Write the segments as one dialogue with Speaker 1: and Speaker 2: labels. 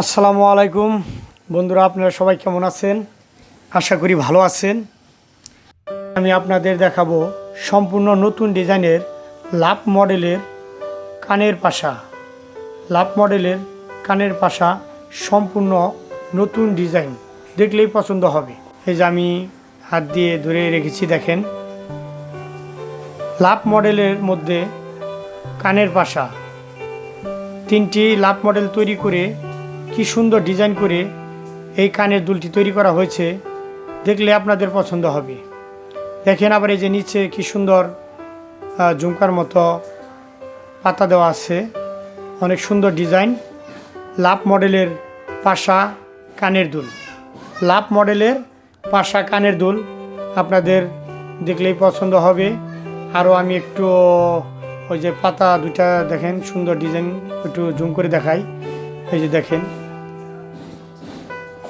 Speaker 1: আসসালামু আলাইকুম। বন্ধুরা, আপনারা সবাই কেমন আছেন? আশা করি ভালো আছেন। আমি আপনাদের দেখাবো সম্পূর্ণ নতুন ডিজাইনের লাভ মডেলের কানের পাশা। লাভ মডেলের কানের পাশা সম্পূর্ণ নতুন ডিজাইন। দেখলেই পছন্দ হবে। এই যে আমি হাত দিয়ে ধরে রেখেছি, দেখেন। লাভ মডেলের মধ্যে কানের পাশা। তিনটি লাভ মডেল তৈরি করে কি সুন্দর ডিজাইন করে এই কানের দুলটি তৈরি করা হয়েছে, দেখলে আপনাদের পছন্দ হবে। দেখেন আবার এই যে নিচে কি সুন্দর ঝুমকার মতো পাতা দেওয়া আছে। অনেক সুন্দর ডিজাইন। লাভ মডেলের পাশা কানের দুল। লাভ মডেলের পাশা কানের দুল আপনাদের দেখলেই পছন্দ হবে। আরও আমি একটু, ওই যে পাতা দুটা দেখেন, সুন্দর ডিজাইন, একটু জুম করে দেখাই। এই যে দেখেন।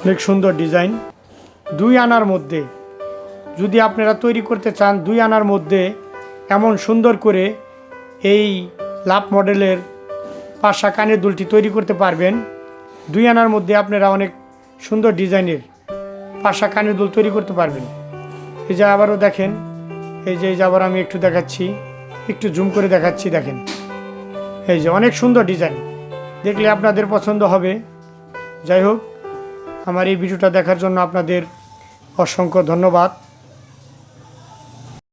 Speaker 1: অনেক সুন্দর ডিজাইন। দুই আনার মধ্যে। যদি আপনারা তৈরি করতে চান, দুই আনার মধ্যে এমন সুন্দর করে এই লাভ মডেলের পাশা কানের দুলটি তৈরি করতে পারবেন। দুই আনার মধ্যে আপনারা অনেক সুন্দর ডিজাইনের পাশা কানের দুল তৈরি করতে পারবেন। এই যে আবারও দেখেন, এই যে এই যে আবার আমি একটু দেখাচ্ছি, একটু জুম করে দেখাচ্ছি, দেখেন। এই যে অনেক সুন্দর ডিজাইন। দেখলে আপনাদের পছন্দ হবে। যাই হোক আমার এই ভিডিওটা দেখার জন্য আপনাদের অসংখ্য ধন্যবাদ।